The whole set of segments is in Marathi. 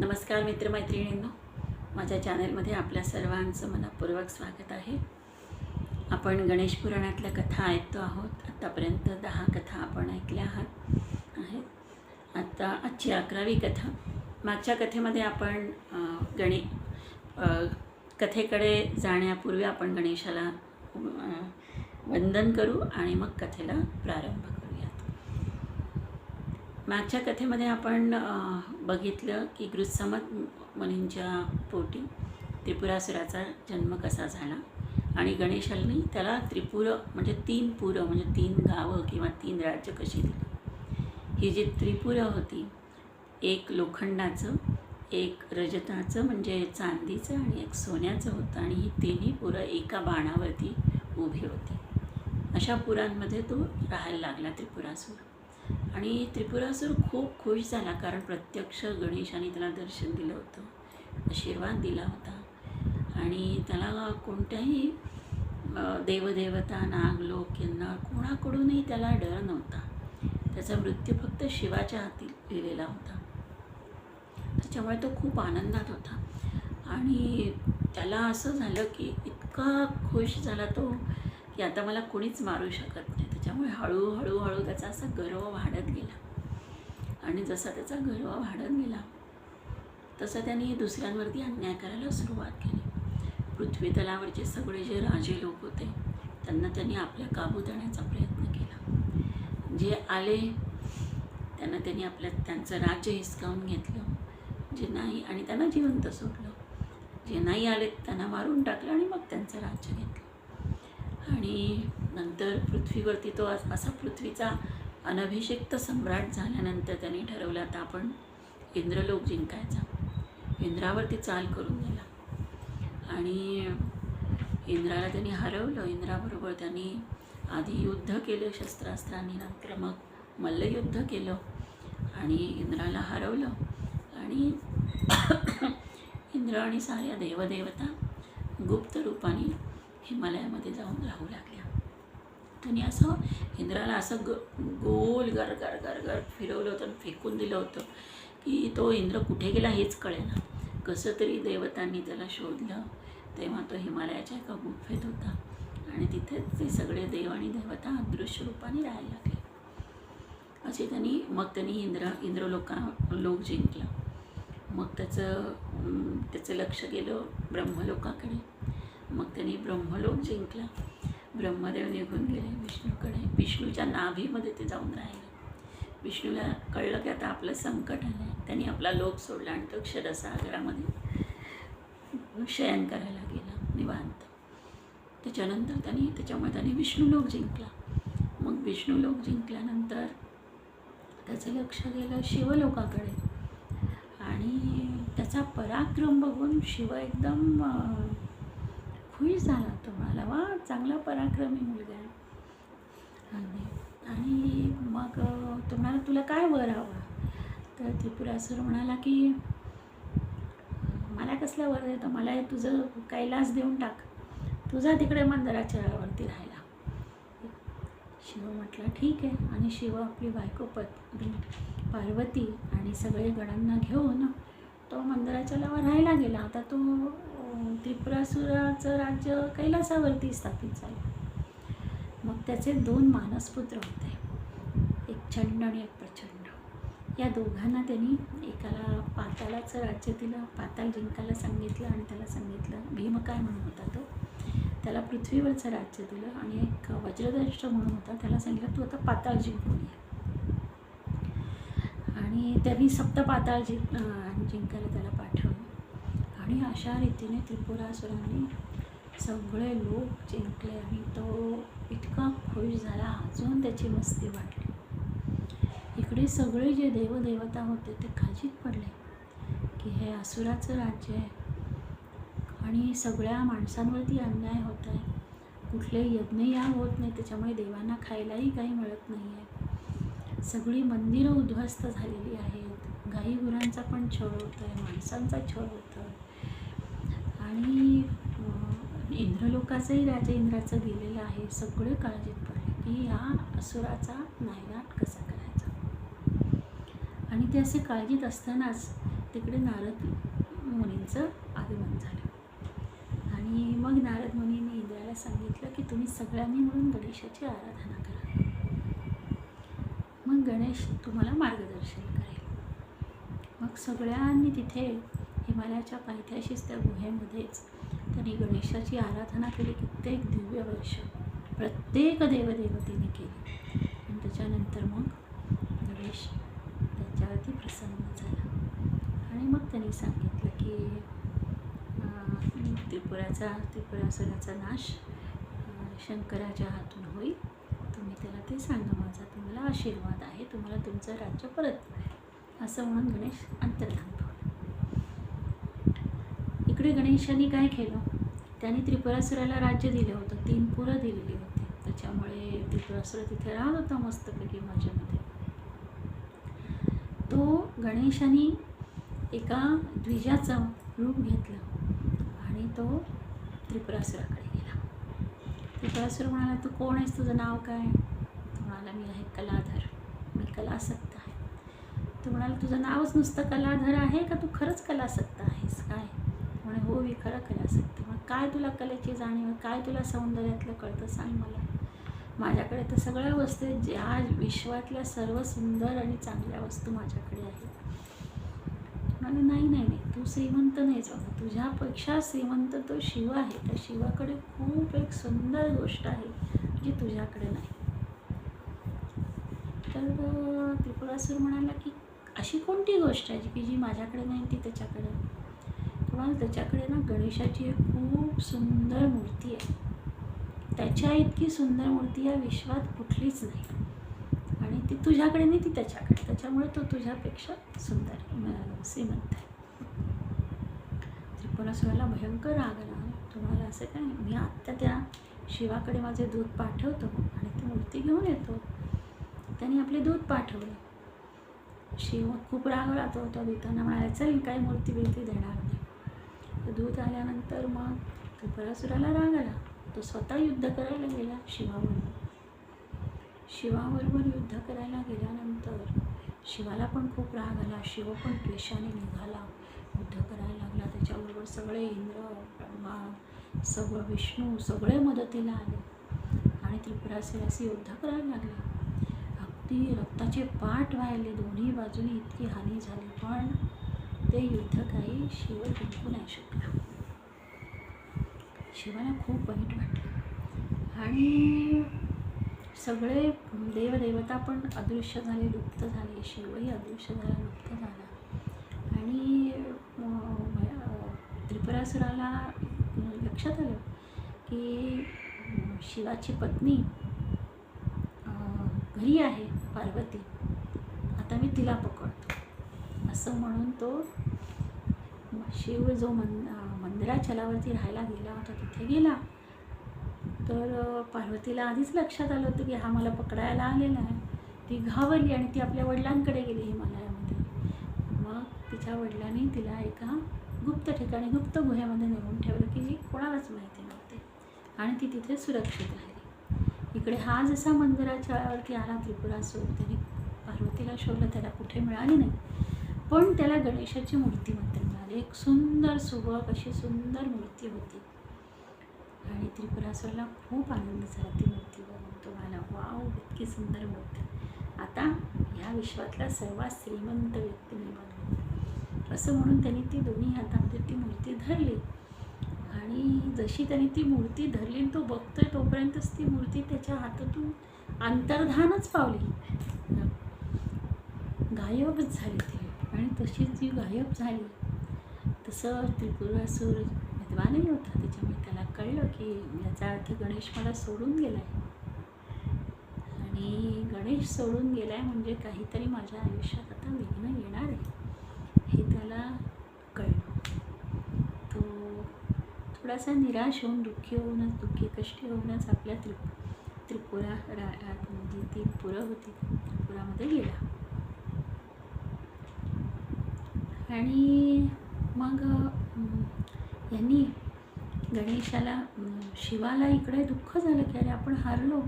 नमस्कार मित्रमैत्रिणींनो. माझ्या चॅनलमध्ये आपल्या सर्वांचं मनापूर्वक स्वागत आहे. आपण गणेश पुराणातल्या कथा ऐकतो आहोत. आत्तापर्यंत दहा कथा आपण ऐकल्या आहात. आहेत. आत्ता आजची अकरावी कथा. मागच्या कथेमध्ये आपण गणे कथेकडे जाण्यापूर्वी आपण गणेशाला वंदन करू आणि मग कथेला प्रारंभ करू. मागच्या कथेमध्ये आपण बघितलं की गृत्समत मुनींच्या पोटी त्रिपुरासुराचा जन्म कसा झाला आणि गणेशांनी त्याला त्रिपुर म्हणजे तीन पुरं म्हणजे तीन गावं किंवा तीन राज्य कशी दिली? ही जी त्रिपुरं होती एक लोखंडाचं एक रजताचं म्हणजे चांदीचं आणि एक सोन्याचं होतं आणि ही तिन्ही पुरं एका बाणावरती उभी होती. अशा पुरांमध्ये तो राहायला लागला त्रिपुरासूर. आणि त्रिपुरासूर खूप खुश झाला कारण प्रत्यक्ष गणेशाने त्याला दर्शन दिलं होतं. आशीर्वाद दिला होता. आणि त्याला कोणत्याही देवदेवता नागलोक यांना कोणाकडूनही त्याला डर नव्हता. त्याचा मृत्यू फक्त शिवाच्या हाती लिहिलेला होता. त्याच्यामुळे तो खूप आनंदात होता. आणि त्याला असं झालं की इतका खुश झाला तो की आता मला कोणीच मारू शकत नाही. त्याच्यामुळे हळूहळू हळू त्याचा असा गर्व वाढत गेला. आणि जसा त्याचा गर्व वाढत गेला तसं त्यांनी दुसऱ्यांवरती अन्याय करायला सुरुवात केली. पृथ्वी तलावरचे सगळे जे राजे लोक होते त्यांना त्यांनी आपल्या काबूत आणण्याचा प्रयत्न केला. जे आले त्यांना त्यांनी आपल्या त्यांचं राज्य हिसकावून घेतलं. जे नाही आणि त्यांना जिवंत सोडलं. जे नाही आले त्यांना मारून टाकलं आणि मग त्यांचं राज्य घेतलं. आणि नंतर पृथ्वीवरती तो असा पृथ्वीचा अनभिषिक्त सम्राट झाल्यानंतर त्यांनी ठरवलं आता आपण इंद्रलोक जिंकायचा. इंद्रावरती चाल करून गेला. आणि इंद्राला त्यांनी हरवलं. इंद्राबरोबर त्यांनी आधी युद्ध केलं शस्त्रास्त्रांनी नंतर मग मल्लयुद्ध केलं आणि इंद्राला हरवलं. आणि इंद्र आणि साऱ्या देवदेवता गुप्त रूपाने हिमालयामध्ये जाऊन राहू लागले. त्यांनी असं इंद्राला असं ग गोल गर गर गर गर फिरवलं होतं आणि फेकून दिलं होतं की तो इंद्र कुठे गेला हेच कळेना. कसं तरी देवतांनी त्याला शोधलं. तेव्हा तो हिमालयाच्या एका गुफेत होता आणि तिथेच ते सगळे देव आणि देवता अदृश्य रूपाने राहायला लागले. असे त्यांनी मग त्यांनी इंद्र इंद्रलोका लोक जिंकला. मग त्याचं त्याचं लक्ष गेलं ब्रह्मलोकाकडे. मग त्यांनी ब्रह्मलोक जिंकला. ब्रह्मदेव निघून गेले. विष्णूकडे विष्णूच्या नाभीमध्ये ते जाऊन राहिले. विष्णूला कळलं की आता आपलं संकट आलं आहे त्यांनी आपला लोक सोडला आणि तो क्षरसागरामध्ये शयन करायला गेला निवांत. त्याच्यानंतर त्यांनी त्याच्यामुळे त्यांनी विष्णू लोक जिंकला. मग विष्णू लोक जिंकल्यानंतर त्याचं लक्ष गेलं शिवलोकाकडे. आणि त्याचा पराक्रम बघून शिव एकदम खुश झाला तो मला वा चांगला पराक्रमी मुलगा आहे. आणि आणि मग तुम्हाला तो म्हणाला तुला काय वर हवा? तर त्रिपुरासूर म्हणाला की मला कसला वर तर मला तुझं कैलास देऊन टाक. तुझा तिकडे मंदिराच्या वरती राहायला. शिव म्हटलं ठीक आहे. आणि शिव आपली बायको पत्नी म्हणजे पार्वती आणि सगळे गणांना घेऊन तो मंदिराच्या लावा राहायला गेला. आता तो त्रिपुरासुराचं राज्य कैलासावरती स्थापित झालं. मग त्याचे दोन मानसपुत्र होते. एक छंड आणि एक प्रचंड. या दोघांना त्यांनी एकाला पाताळाचं राज्य दिलं पाताळ जिंकायला सांगितलं आणि त्याला सांगितलं भीमकाय म्हणून होता तो. त्याला पृथ्वीवरचं राज्य दिलं आणि एक वज्रदष्ट म्हणून होता. त्याला सांगितलं तू आता पाताळ जिंकून ये. आणि त्यांनी सप्त पाताळ जिंक जिंकायला त्याला पाठवलं. आणि अशा रीतीने त्रिपुरासुराने सगळे लोक जिंकले आणि तो इतका खुश झाला अजून त्याची मस्ती वाढली. इकडे सगळे जे देवदेवता होते ते खाजीत पडले की हे असुराचं राज्य आहे. आणि सगळ्या माणसांवरती अन्याय होत आहे. कुठले यज्ञयाग होत नाही त्याच्यामुळे देवांना खायलाही काही मिळत नाही आहे सगळी मंदिरं उद्ध्वस्त झालेली आहेत. गाई गुरांचा पण छळ होतो आहे माणसांचा छळ होतो आहे आणि इंद्रलोकाचंही राजा इंद्राचं गेलेलं आहे सगळे काळजीत पडले की ह्या असुराचा नायनाट कसा करायचा? आणि ते असे काळजीत असतानाच तिकडे नारद मुनींचं आगमन झालं. आणि मग नारद मुनीने इंद्राला सांगितलं की तुम्ही सगळ्यांनी म्हणून गणेशाची आराधना करा. मग गणेश तुम्हाला मार्गदर्शन करेल. मग सगळ्यांनी तिथे हिमालयाच्या पायथ्याशीच त्या गुहेमध्येच. त्यांनी गणेशाची आराधना केली कित्येक दिव्य वर्ष. प्रत्येक देवदेवतेने केली. आणि त्याच्यानंतर मग गणेश त्यांच्यावरती प्रसन्न झाला. आणि मग त्यांनी सांगितलं की त्रिपुराचा त्रिपुरासुराचा नाश शंकराच्या हातून होईल. तुम्ही त्याला ते सांगा माझा. तुम्हाला आशीर्वाद आहे. तुम्हाला तुमचं राज्य परत. मिळेल असं म्हणून गणेश अंतर्धान इकडे गणेशाने काय केलं? त्याने त्रिपुरासुराला राज्य दिलं होतं. तीन पुरं दिलेली होती. त्याच्यामुळे त्रिपुरासुर तिथे राहत होता मस्तपैकी मजेमध्ये तो गणेशाने एका द्विजाचं रूप घेतलं आणि तो त्रिपुरासुराकडे गेला. त्रिपुरासुर म्हणाला तू कोण आहेस? तुझं नाव काय? तो म्हणाला मी आहे कलाधर. मी कलासक्त आहे. तो म्हणाला तुझं नावच नुसतं कलाधर आहे का? तू खरंच कलासक्त आहे. म्हणे हो मी खरं कलासक्त मग काय तुला कलेची जाणीव काय तुला सौंदर्यातलं कळतं? सांग मला. माझ्याकडे तर सगळ्या वस्तू आहेत ज्या विश्वातल्या सर्व सुंदर आणि चांगल्या वस्तू माझ्याकडे आहेत. म्हणे नाही नाही नाही तू श्रीमंत नाहीच बाबा तुझ्यापेक्षा श्रीमंत तो शिव आहे. त्या शिवाकडे खूप एक सुंदर गोष्ट आहे जी तुझ्याकडे नाही. तर त्रिपुरासूर म्हणाला की अशी कोणती गोष्ट आहे जी की जी माझ्याकडे नाही ती त्याच्याकडे आहे? त्याच्याकडे ना गणेशाची एक खूप सुंदर मूर्ती आहे. त्याच्या इतकी सुंदर मूर्ती या विश्वात कुठलीच नाही. आणि ती तुझ्याकडे नाही ती त्याच्याकडे. त्याच्यामुळे तो तुझ्यापेक्षा सुंदर अं, श्रीमंत आहे. त्रिपुरासुराला भयंकर राग आला. तुम्हाला असं काय? मी आत्ता त्या शिवाकडे माझे दूध पाठवतो आणि ती मूर्ती घेऊन येतो. त्याने आपले दूध पाठवले. शिव खूप रागवला तो. त्या दूतांना म्हणाला चल काही मूर्ती बिर्ती देणार नाही. तर दूध आल्यानंतर मग त्रिपुरासुराला राग आला. तो स्वतः युद्ध करायला गेला शिवाबरोबर शिवाबरोबर युद्ध करायला गेल्यानंतर शिवाला पण खूप राग आला. शिव पण द्वेषाने निघाला. युद्ध करायला लागला. त्याच्याबरोबर सगळे इंद्र ब्रह्मा सगळं विष्णू सगळे मदतीला आले. आणि त्रिपुरासुराशी युद्ध करायला लागले. अगदी रक्ताचे पाठ व्हायले. दोन्ही बाजूनी इतकी हानी झाली. पण ते युद्ध काही शिव जिंकू नाही शकला. शिवाला खूप वाईट वाटलं. आणि सगळे देवदेवता पण अदृश्य झाले लुप्त झाले. शिवही अदृश्य झाला लुप्त झाला. आणि त्रिपुरासुराला लक्षात आलं की शिवाची पत्नी घरी आहे पार्वती. आता मी तिला पकड. असं म्हणून तो शिव जो मन अं, मंदिराचलावरती राहायला गेला होता तिथे गेला. तर पार्वतीला आधीच लक्षात आलं होतं की हा मला पकडायला आलेला आहे. ती घावरली आणि ती आपल्या वडिलांकडे गेली हिमालयामध्ये. मग तिच्या वडिलांनी तिला एका गुप्त ठिकाणी गुप्त गुहेमध्ये नेऊन ठेवलं की जी कोणालाच माहिती नव्हते. आणि ती तिथे सुरक्षित राहिली. इकडे हा जसा मंदिराच्यावरती आला त्रिपुरासूर त्याने पार्वतीला शोधलं त्याला कुठे मिळाली नाही. पण त्याला गणेशाची मूर्ती मात्र मिळाली. एक सुंदर सुबक अशी सुंदर मूर्ती होती. आणि त्रिपुरासरला खूप आनंद झाला ती मूर्ती बघून. तो वाव इतकी सुंदर मूर्ती. आता ह्या विश्वातला सर्वात श्रीमंत व्यक्ती मी बनलो. असं म्हणून त्यांनी ती दोन्ही हातामध्ये ती मूर्ती धरली. आणि जशी त्याने ती मूर्ती धरली आणि तो बघतोय तोपर्यंतच ती मूर्ती त्याच्या हातातून अंतर्धानच पावली. गायबच झाली ती. आणि तशीच जी गायब झाली तसं त्रिपुरासूर विद्वानही होता. त्याच्यामुळे त्याला कळलं की याचा अर्थ गणेश मला सोडून गेला आहे आणि गणेश सोडून गेला आहे म्हणजे काहीतरी माझ्या आयुष्यात आता विघ्न येणार आहे हे त्याला कळलं. तो थोडासा निराश होऊन दुःखी होऊनच दुःखी कष्टी होऊनच आपल्या त्रिप त्रिपुरा रा जी ती पुरं होती. त्रिपुरामध्ये गेला. आणि मग यांनी गणेशाला शिवाला इकडे दुःख झालं की अरे आपण हारलो.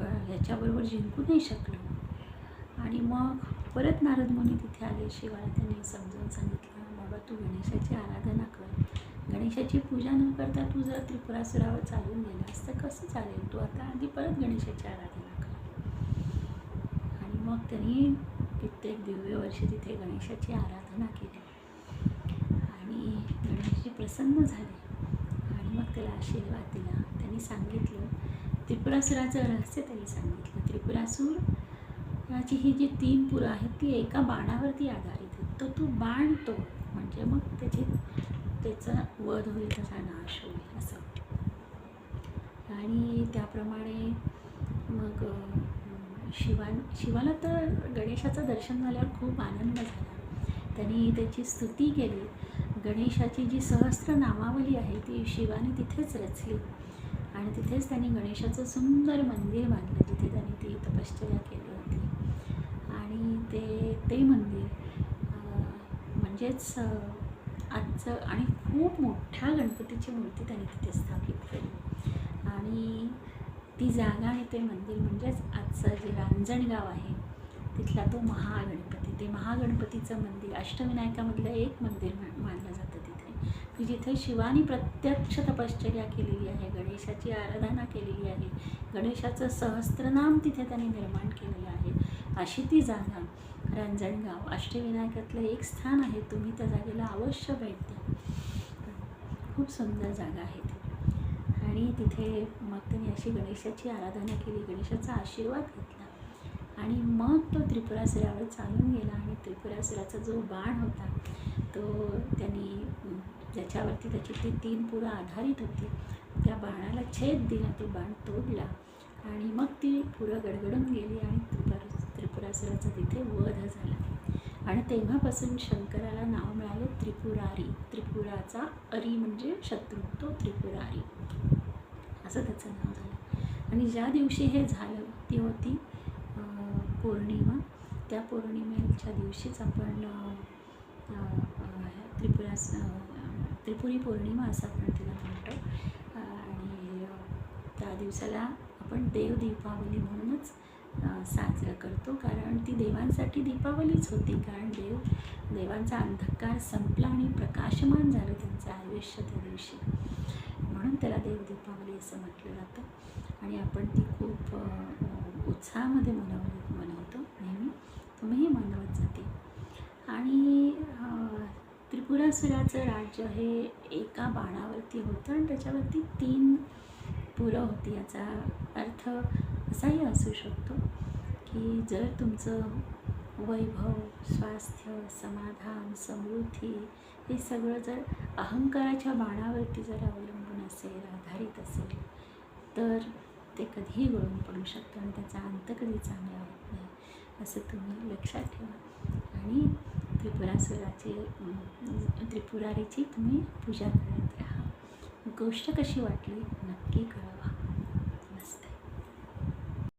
ग याच्याबरोबर जिंकू नाही शकलो. आणि मग परत नारद मुनी तिथे आले. शिवाला त्यांनी समजावून सांगितलं बाबा तू गणेशाची आराधना कर. गणेशाची पूजा न करता तू जर त्रिपुरासुरावर चालून गेलास तर कसं चालेल? तू आता आधी परत गणेशाची आराधना कर. आणि मग त्यांनी कित्येक दिव्य वर्ष तिथे गणेशाची आराधना केली. आणि गणेशजी प्रसन्न झाले. आणि मग त्याला आशीर्वाद दिला. त्यांनी सांगितलं त्रिपुरासुराचं रहस्य त्यांनी सांगितलं. त्रिपुरासूरची ही जी तीन पुरं आहेत ती एका बाणावरती आधारित आहेत. तर तू बाण तो म्हणजे मग त्याची त्याचा वध होईल त्याचा नाश होईल असं. आणि त्याप्रमाणे मग शिवा शिवान शिवाला तर गणेशाचं दर्शन झाल्यावर खूप आनंद झाला. त्यांनी त्याची स्तुती केली. गणेशाची जी सहस्त्र नामावली आहे ती शिवाने तिथेच रचली. आणि तिथेच त्यांनी गणेशाचं सुंदर मंदिर बांधलं. जिथे त्यांनी ती तपश्चर्या केली होती. आणि ते ते मंदिर म्हणजेच आजचं आणि खूप मोठ्या गणपतीची मूर्ती त्यांनी तिथे स्थापित केली. आणि ती जागा आणि ते मंदिर म्हणजेच आजचं जे रांजणगाव आहे तिथला तो महागणपती. ते महागणपतीचं मंदिर अष्टविनायकामधलं एक मंदिर मानलं जातं तिथे. की जिथे शिवानी प्रत्यक्ष तपश्चर्या केलेली आहे गणेशाची आराधना केलेली आहे. गणेशाचं सहस्त्रनाम तिथे त्यांनी निर्माण केलेलं आहे. अशी ती जागा रांजणगाव अष्टविनायकातलं एक स्थान आहे. तुम्ही त्या जागेला अवश्य भेट द्या. खूप सुंदर जागा आहे ती. आणि तिथे मग त्यांनी अशी गणेशाची आराधना केली गणेशाचा आशीर्वाद घेतला. आणि मग तो त्रिपुरासुरावर चालून गेला आणि त्रिपुरासुराचा जो बाण होता तो त्यांनी ज्याच्यावरती त्याची ती तीन पुरं आधारित होती त्या बाणाला छेद दिला तो बाण तोडला. आणि मग ती पुरं गडगडून गेली आणि त्रिपुरा त्रिपुरासुराचा तिथे वध झाला. आणि तेव्हापासून शंकराला नाव मिळालं त्रिपुरारी. त्रिपुराचा अरी म्हणजे शत्रू तो त्रिपुरारी. असं त्याचं नाव झालं. आणि ज्या दिवशी हे झालं ती होती पौर्णिमा. त्या पौर्णिमेच्या दिवशीच आपण त्रिपुरा त्रिपुरास त्रिपुरी पौर्णिमा असं आपण तिला म्हणतो. आणि त्या दिवसाला आपण देव दीपावली म्हणूनच साजरा करतो. कारण ती देवांसाठी दीपावलीच होती. कारण देव देवांचा अंधकार संपला आणि प्रकाशमान झालं त्यांचं आयुष्य त्या दिवशी. त्याला देव दीपावली असं म्हटलं जातं. आणि आपण ती खूप उत्साहामध्ये मनव मनवतो नेहमी. तुम्हीही मनवत जाते आणि त्रिपुरासुराचं राज्य हे एका बाणावरती होतं आणि त्याच्यावरती तीन पुरं होती. याचा अर्थ असाही असू शकतो की जर तुमचं वैभव स्वास्थ्य समाधान समृद्धी हे सगळं जर अहंकाराच्या बाणावरती जर अवलंबून असेल आधारित असेल तर ते कधीही गळून पडू शकतं आणि त्याचा अंत कधी चांगला होत नाही असं तुम्ही लक्षात ठेवा. आणि त्रिपुरासुराची त्रिपुरारीची तुम्ही पूजा करत राहा. गोष्ट कशी वाटली नक्की कळवा.